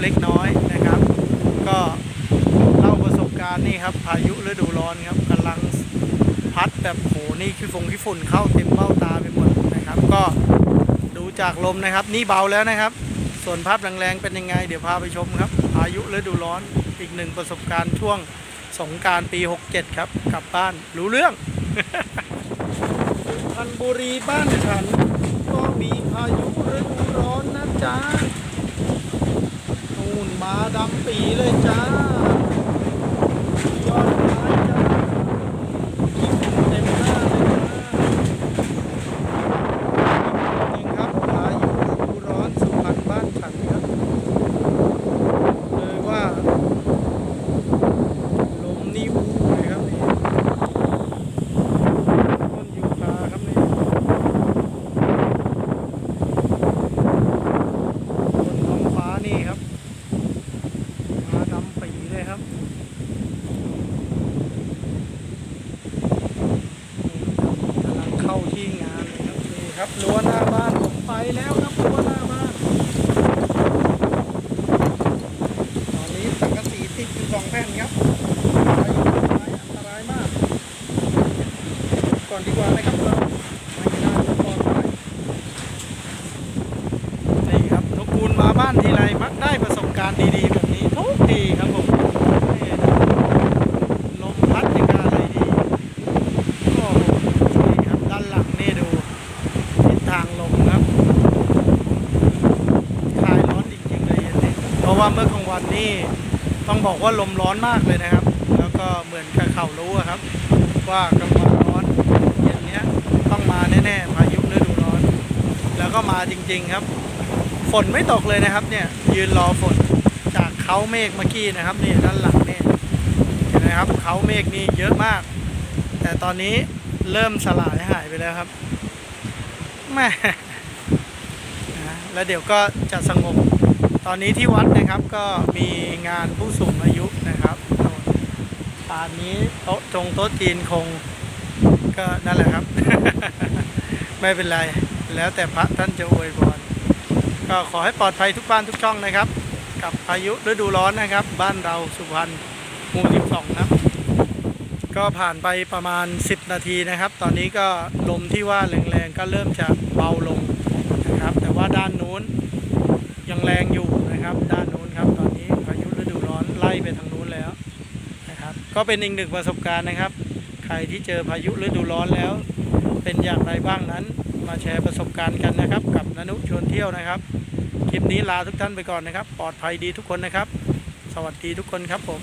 เล็กน้อยนะครับ ก็เล่าประสบการณ์นี่ครับพายุฤดูร้อนครับกำลังพัดแบบโหนี่ขี้ฟงขี้ฝุ่นเข้าเต็มเบ้าตาไปหมดนะครับ ก็ดูจากลมนะครับ นี่เบาแล้วนะครับ ส่วนภาพแรงๆเป็นยังไง เดี๋ยวพาไปชมครับพายุฤดูร้อนอีกหนึ่งประสบการณ์ช่วงสงการปี 67 ครับ กลับบ้านรู้เรื่องพรรณบุรีบ้านฉัน ก็มีพายุฤดูร้อนนะจ๊ะ ดำปีเลยจ้ายอดไม้จ้าขี้ฝุ่นเต็มหน้าเลยจ้าจริงครับพายุฤดูร้อนสุพรรณบ้านฉันครับเลยว่า ลมนี่วูเลยครับนี่ต้นยูคาครับนี่บนท้องฟ้านี่ครับ มาดำปีเลยครับกำลังเข้าที่งานเลย ครับรับรั้วหน้าบ้านผมไปแล้วครับรั้วหน้าบ้าน ตอนนี้สังกะสีติดอยู่สองแผ่นครับพายุต้นไม้อันตรายมาก ก่อนดีกว่านะครับเราไม่น่าจะปลอดภัยนี่ครับนกคูณมาบ้านทีไรมักได้ประสบการณ์ดีๆแบบนี้ทุกทีครับผมนี่ลมพัดยังกาอะไรดีโอ้โหนี่ครับด้านหลังนี่ดูทิศทางลมครับ คลายร้อนจริงๆเลยอันนี้เพราะว่าเมื่อกลางวันนี่ต้องบอกว่าลมร้อนมากเลยนะครับ แล้วก็เหมือนกับเขารู้ครับ ว่ากลางวันร้อนเย็นเนี้ยต้องมาแน่ๆพายุฤดูร้อน แล้วก็มาจริง ๆครับ ฝนไม่ตกเลยนะครับ เนี่ยยืนรอฝนจากเขาเมฆเมื่อกี้นะครับนี่ด้านหลังเนี่ยเห็นไหมครับเขาเมฆนี่เยอะมาก แต่ตอนนี้เริ่มสลายหายไปแล้วครับแม่แล้วเดี๋ยวก็จะสงบ ตอนนี้ที่วัดนะครับก็มีงานผู้สูงอายุนะครับป่านนี้โต๊ะจงโต๊ะจีนคงก็นั่นแหละครับ ไม่เป็นไรแล้วแต่พระท่านจะอวยพรก็ขอให้ปลอดภัยทุกบ้านทุกช่องนะครับ กับพายุฤดูร้อนนะครับ บ้านเราสุพรรณหมู่12ครับก็ผ่านไปประมาณ 10 นาทีนะครับ ตอนนี้ก็ลมที่ว่าแรงๆก็เริ่มจะเบาลงนะครับ แต่ว่าด้านนู้นยังแรงอยู่ นะครับ ด้านนู้นครับ ตอนนี้พายุฤดูร้อนไล่ไปทางนู้นแล้วนะครับ ก็เป็นอีกหนึ่งประสบการณ์นะครับ ใครที่เจอพายุฤดูร้อนแล้ว เป็นอย่างไรบ้างนั้น มาแชร์ประสบการณ์กันนะครับ กับนนุชวนเที่ยวนะครับ คลิปนี้ลาทุกท่านไปก่อนนะครับ ปลอดภัยดีทุกคนนะครับ สวัสดีทุกคนครับผม